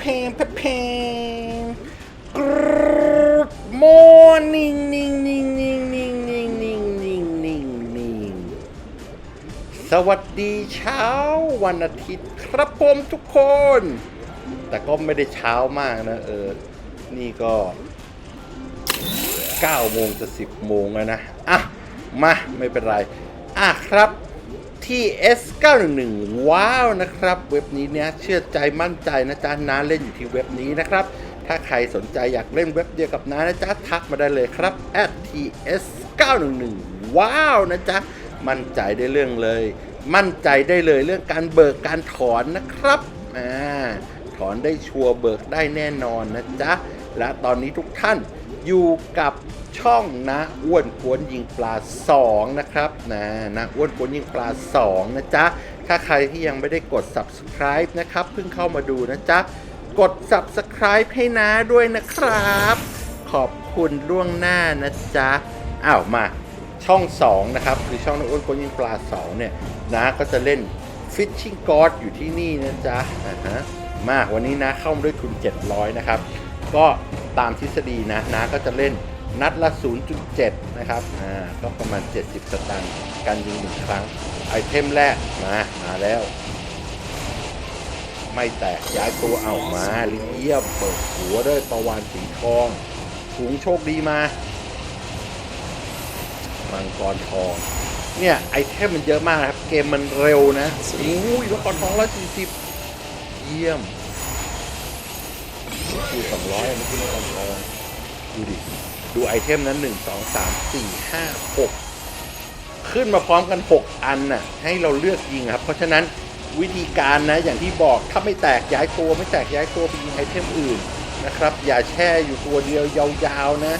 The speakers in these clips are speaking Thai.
เพงเพเพงกรูดมอร์นิ่งนิ่งนิ่งนิ่งนิ่งนิ่งนิ่งนิ่งนิ่งนิ่งสวัสดีเช้าวันอาทิตย์ครับผมทุกคน แต่ก็ไม่ได้เช้ามากนะ เออ นี่ก็9โมงจะ 10 โมงแล้วนะ อะ มา ไม่เป็นไร อะครับ ที่ S911 ว้าวนะครับ เว็บนี้เนี่ยเชื่อใจมั่นใจนะจ๊ะน้าเล่นอยู่ที่เว็บนี้นะครับ ถ้าใครสนใจอยากเล่นเว็บเดียวกับน้านะจ๊ะทักมาได้เลยครับ @ts911 ว้าวนะจ๊ะมั่นใจได้เรื่องเลย มั่นใจได้เลยเรื่องการเบิกการถอนนะครับอ่าถอนได้ชัวร์เบิกได้แน่นอนนะจ๊ะ และตอนนี้ทุกท่านอยู่กับช่องนะอ้วนกวนยิงปลา 2 นะครับนะนะอ้วนกวนยิงปลา 2 นะจ๊ะ ถ้าใครที่ยังไม่ได้กด subscribe นะครับเพิ่งเข้ามาดูนะจ๊ะ กด subscribe ให้นะด้วยนะครับ ขอบคุณล่วงหน้านะจ๊ะอ้าวมาช่อง 2 นะครับคือช่องนกอ้วนกวนยิงปลา 2 เนี่ยนะก็จะเล่น Fishing God อยู่ที่นี่นะจ๊ะอ่าฮะมาวันนี้นะเข้ามาด้วยทุน 700 นะครับ ก็ตามทฤษฎีนะนะก็จะเล่นนัดละ 0.7 นะครับอ่าก็ประมาณ 70 สตางค์การยิงหนึ่งครั้ง ไอเทมแรกมามาแล้ว ไม่แตกย้ายตัวเอามาเยี่ยมเปิดหัวด้วยประวานสีทองถุงโชคดีมา มังกรทองเนี่ย ไอเทมมันเยอะมากนะครับ เกมมันเร็วนะ อุ้ยมังกรทองร้อยสี่สิบเยี่ยม คือสองร้อยไม่ใช่มังกรทองดูดิ ดูไอเทมนั้นหนึ่งสองสามสี่ห้าหกขึ้นมาพร้อมกัน 6 อันน่ะให้เราเลือกยิงครับ เพราะฉะนั้นวิธีการนะอย่างที่บอกถ้าไม่แตกย้ายตัวไม่แตกย้ายตัวไปยิงไอเทมอื่นนะครับ อย่าแช่อยู่ตัวเดียวยาวๆนะ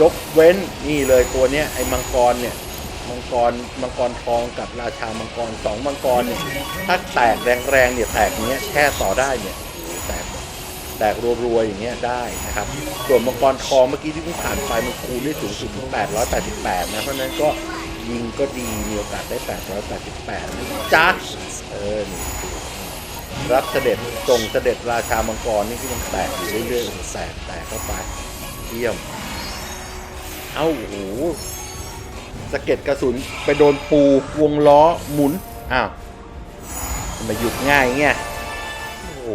ยกเว้นนี่เลยตัวเนี้ยไอ้มังกรเนี่ยมังกรมังกรทองกับราชามังกรสองมังกรเนี่ยถ้าแตกแรงๆเนี่ยแตกเนี้ยแช่ต่อได้เนี่ย แตกรัวๆอย่างเงี้ยได้นะครับ ส่วนมังกรทองเมื่อกี้ที่เพิ่งผ่านไปมันคูณได้สูงสุดถึง888 นะ เพราะนั้นก็ยิงก็ดีมีโอกาสได้ 888นะจ๊ะเออนี่รับเสด็จทรงเสด็จราชามังกรนี่ที่มันแตกอยู่เรื่อยๆแตกแตกเข้าไปเยี่ยม เอ้าโอ้โหสะเก็ดกระสุนไปโดนปูวงล้อหมุน อ้าวทำไมาหยุดง่ายเงี้ยโอ้โห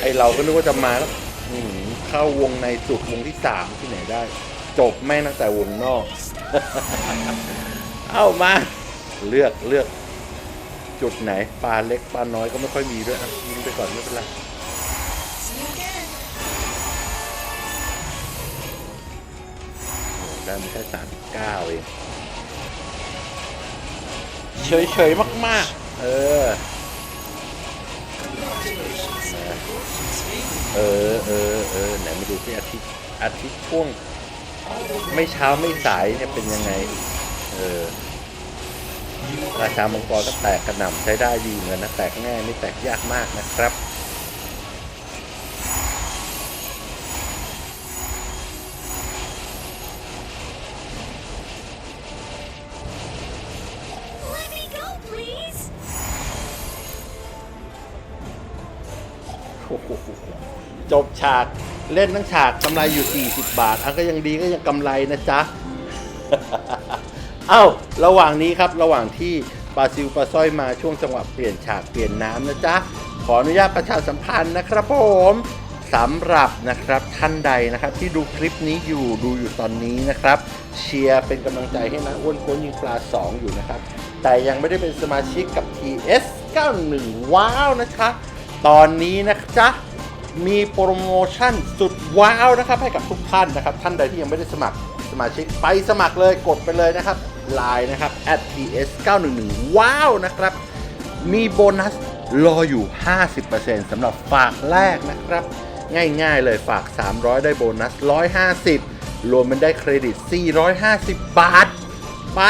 ไอเราก็นึกว่าจะมาแล้วอืมเข้าวงในสุดวงที่สามที่ไหนได้ จบแม่งตั้งแต่วงนอก เอ้ามา เลือกเลือก จุดไหนปลาเล็กปลาน้อยก็ไม่ค่อยมีด้วยอะยิงไปก่อนไม่เป็นไรได้มาแค่สามเก้าเองเฉยๆมาก ๆ เออ เออเออเออไหนมาดูที่อาทิตย์อาทิตย์ช่วง ไม่เช้าไม่สายเนี่ยเป็นยังไง เออราชามังกรก็แตกกระหน่ำใช้ได้ดีเหมือนนนะแตกง่ายไม่แตกยากมากนะครับ จบฉากเล่นทั้งฉากกำไรอยู่ 40 บาท อันก็ยังดีก็ยังกำไรนะจ๊ะ เอ้า ระหว่างนี้ครับระหว่างที่ปลาซิวปลาสร้อยมาช่วงจังหวะเปลี่ยนฉากเปลี่ยนน้ำนะจ๊ะ ขออนุญาตประชาสัมพันธ์นะครับผมสำหรับนะครับท่านใดนะครับ ที่ดูคลิปนี้อยู่ดูอยู่ตอนนี้นะครับ เชียร์เป็นกำลังใจให้นะอ้วนโค้นยิงปลา 2 อยู่นะครับ แต่ยังไม่ได้เป็นสมาชิกกับ TS 91 ว้าวนะคะ ตอนนี้นะจ๊ะ มีโปรโมชั่นสุดว้าวนะครับให้กับทุกท่านนะครับ ท่านใดที่ยังไม่ได้สมัครสมาชิกไปสมัครเลยกดไปเลยนะครับ Line นะครับ @ts 911 ว้าวนะครับ มีโบนัสรออยู่ 50%สำหรับฝากแรกนะครับ ง่ายๆเลยฝาก 300 ได้โบนัส 150 รวมมันได้เครดิต 450 บาท ไป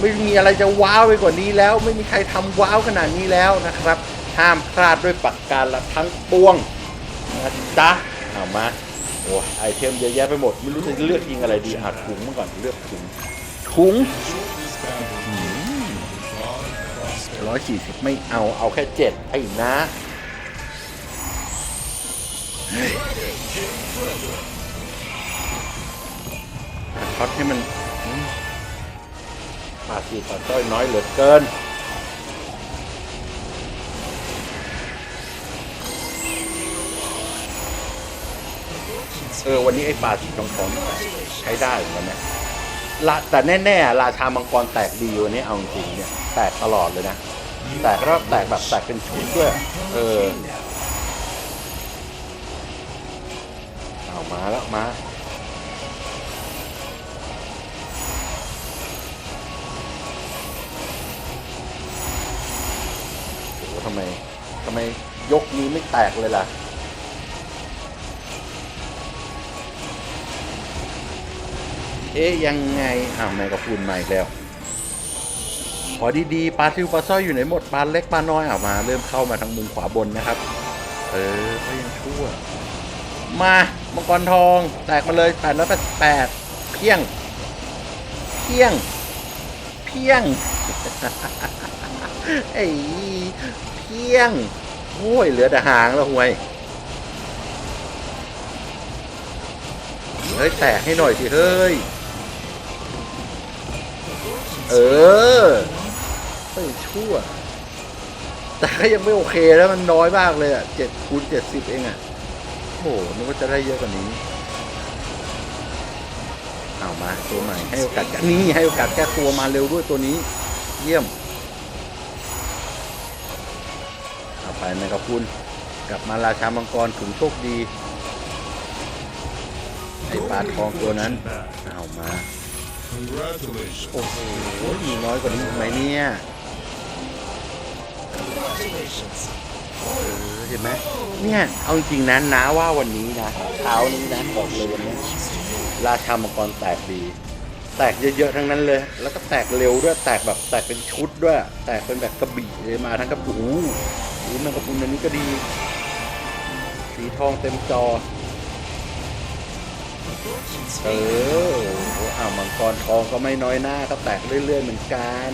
ไม่มีอะไรจะว้าวไปกว่านี้แล้ว ไม่มีใครทำว้าวขนาดนี้แล้วนะครับ ห้ามพลาดด้วยปักการละทั้งปวง นะจ๊ะเอามาโอ้ไอเทมเยอะแยะไปหมด ไม่รู้จะเลือกยิงอะไรดีอะถุงมาก่อนเลือกถุงถุงร้อยสี่สิบไม่เอาเอาแค่เจ็ดไอ้นะช็อตให้มันอืมปาดสีปาดต้อยน้อยเหลือเกิน เออวันนี้ไอ้ปลาสีทองทองใช้ได้เหมือนกันนะละแต่แน่ๆราชามังกรแตกดีวันนี้เอาจริงเนี่ยแตกตลอดเลยนะแตกแล้วแตกแบบแตกเป็นชุดด้วยเออเอามาแล้วมาโอ้โหทำไมทำไมยกนี้ไม่แตกเลยล่ะ เอ๊ะยังไงอ้าวแมงกะพรุนมาอีกแล้วขอดีๆปลาซิวปลาสร้อยอยู่ไหนหมดปลาเล็กปลาน้อยออกมา เริ่มเข้ามาทางมุมขวาบนนะครับ เออก็ยังชั่ว มามังกรทอง แตกมาเลยแปดร้อยแปดแปดเพียง เพียง เพียงไอ้เพียงโอ้ยเหลือแต่หางแล้วห่วย เฮ้ย แตกให้หน่อยสิ เฮ้ย เออเฮ้ชั่ว แต่ก็ยังไม่โอเคแล้วมันน้อยมากเลยอะเจ็ดคูณเจ็ดสิบเองอะโอ้โหนึกว่าจะได้เยอะกว่านี้ เอามาตัวใหม่ให้โอกาสแกนี่ให้โอกาสแก้ตัวมาเร็วด้วยตัวนี้ เยี่ยม เอาไปแมงกะพุนกลับมาราชามังกรถึงโชคดีไอ้ปลาทองตัวนั้น เอามา โอ้โหมีน้อยกว่านี้อีกไหมเนี่ยเออเห็นไหมเนี่ย เอาจริงๆนะน้าว่าวันนี้นะเช้านี้นะบอกเลยวันนี้ราชามังกรแตกดี แตกเยอะๆทั้งนั้นเลย แล้วก็แตกเร็วด้วย แตกแบบแตกเป็นชุดด้วย แตกเป็นแบบกระบี่เลยมาทั้งกระปูโอ้โหมันกระปุนอันนี้ก็ดี สีทองเต็มจอ เอออ่ามังกรทองก็ไม่น้อยหน้าก็แตกเรื่อยๆเหมือนกัน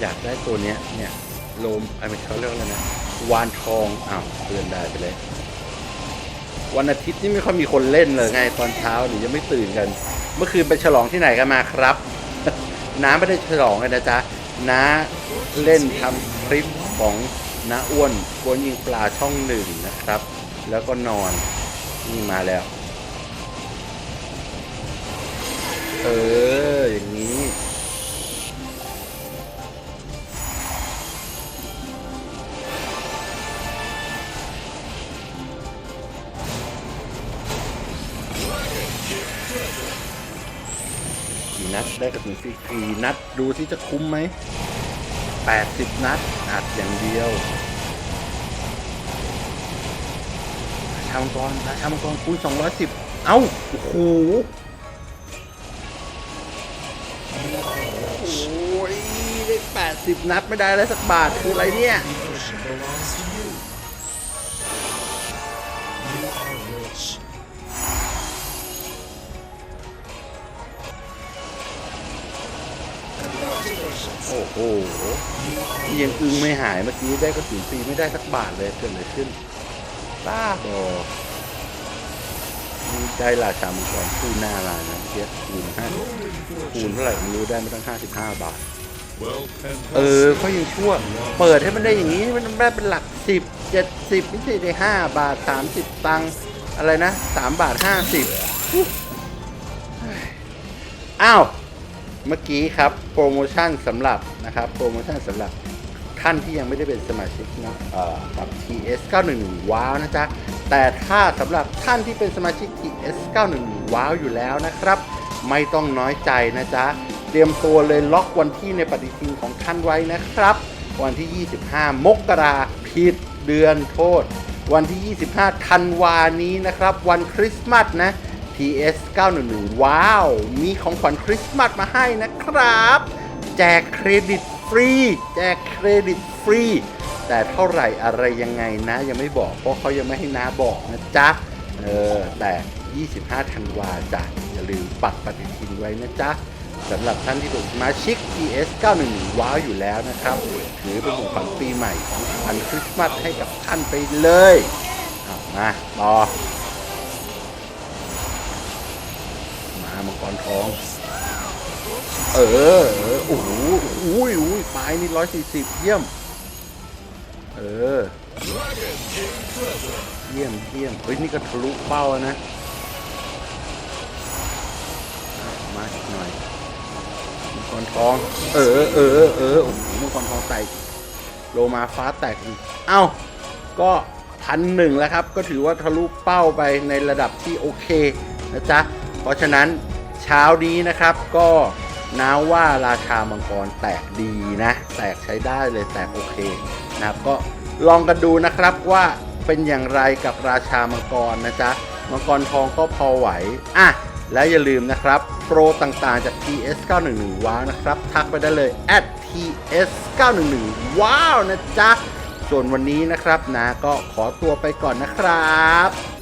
อยากได้ตัวเนี้ยเนี่ยโลมไอะไรเขาเรียกอะไรนะวานทองอ้าวเตือนได้ไปเลย วันอาทิตย์นี่ไม่ค่อยมีคนเล่นเลยไงตอนเช้าหรือยังไม่ตื่นกัน เมื่อคืนไปฉลองที่ไหนกันมาครับ น้าไม่ได้ฉลองเลยนะจ๊ะ น้าเล่นทำคลิปของน้าอ้วนกวนยิงปลาช่องหนึ่งนะครับ แล้วก็นอนนี่มาแล้ว เออ ได้กระสุนฟรีกี่นัด ดูที่จะคุ้มไหมแปดสิบนัดอัดอย่างเดียวชามังกรราชามังกรคูณสองร้อยสิบเอ้า โอ้โหโอ้ยได้แปดสิบนัดไม่ได้แล้วสักบาท คืออะไรเนี่ย โอ้โหยังอึ้งไม่หายเมื่อกี้ได้กระสุนฟรีไม่ได้สักบาทเลยเกิดอะไรขึ้นบ้าบอนี่ได้ราชามังกรคู่หน้ามานะเทียคูณห้าคูณเท่าไหร่ไม่รู้ได้ไม่ตั้งห้าสิบห้าบาท เออก็ยังชั่ว เปิดให้มันได้อย่างนี้มันได้เป็นหลักสิบเจ็ดสิบไม่ใช่ได้ห้าบาทสามสิบตังค์อะไรนะสามบาทห้าสิบอ้าว เมื่อกี้ครับโปรโมชั่นสำหรับนะครับโปรโมชั่นสำหรับท่านที่ยังไม่ได้เป็นสมาชิกนะเอ่อกับ TS 911ว้าวนะจ๊ะ แต่ถ้าสำหรับท่านที่เป็นสมาชิก TS 911ว้าวอยู่แล้วนะครับ ไม่ต้องน้อยใจนะจ๊ะ เตรียมตัวเลยล็อกวันที่ในปฏิทินของท่านไว้นะครับ วันที่ 25 มกราผิดเดือนโทษ วันที่ 25 ธันวานี้นะครับ วันคริสต์มาสนะ TS 911ว้าว มีของขวัญคริสต์มาสมาให้นะครับ แจกเครดิตฟรี แจกเครดิตฟรี แต่เท่าไหร่อะไรยังไงนะยังไม่บอก เพราะเขายังไม่ให้น้าบอกนะจ๊ะ เออ แต่ 25ธันวาจ้ะ อย่าลืมปักปฏิทินไว้นะจ๊ะสำหรับท่านที่เป็นสมาชิก PS 911ว้าวอยู่แล้วนะครับถือเป็นของขวัญปีใหม่ของขวัญคริสต์มาสให้กับท่านไปเลย เอามาต่อ มังกรทอง เออเออโอ้โหอุ้ยอุ้ยปลายนี่ร้อยสี่สิบเยี่ยม เออ เยี่ยมเยี่ยมเฮ้ยนี่ก็ทะลุเป้าแล้วนะอะมาอีกหน่อย มังกรทอง เออเออเออโอ้โหมังกรทองแตกโลมาฟ้าแตกอีกเอ้า ก็พันหนึ่งแล้วครับ ก็ถือว่าทะลุเป้าไปในระดับที่โอเคนะจ๊ะ เพราะฉะนั้น เช้านี้นะครับก็น้าว่าราชามังกรแตกดีนะ แตกใช้ได้เลยแตกโอเคนะครับก็ลองกันดูนะครับว่าเป็นอย่างไรกับราชามังกรนะจ๊ะ มังกรทองก็พอไหว อะ แล้วอย่าลืมนะครับ โปรต่างๆจาก TS 911ว้าวนะครับ ทักไปได้เลย at TS 911ว้าวนะจ๊ะ ส่วนวันนี้นะครับนะก็ขอตัวไปก่อนนะครับ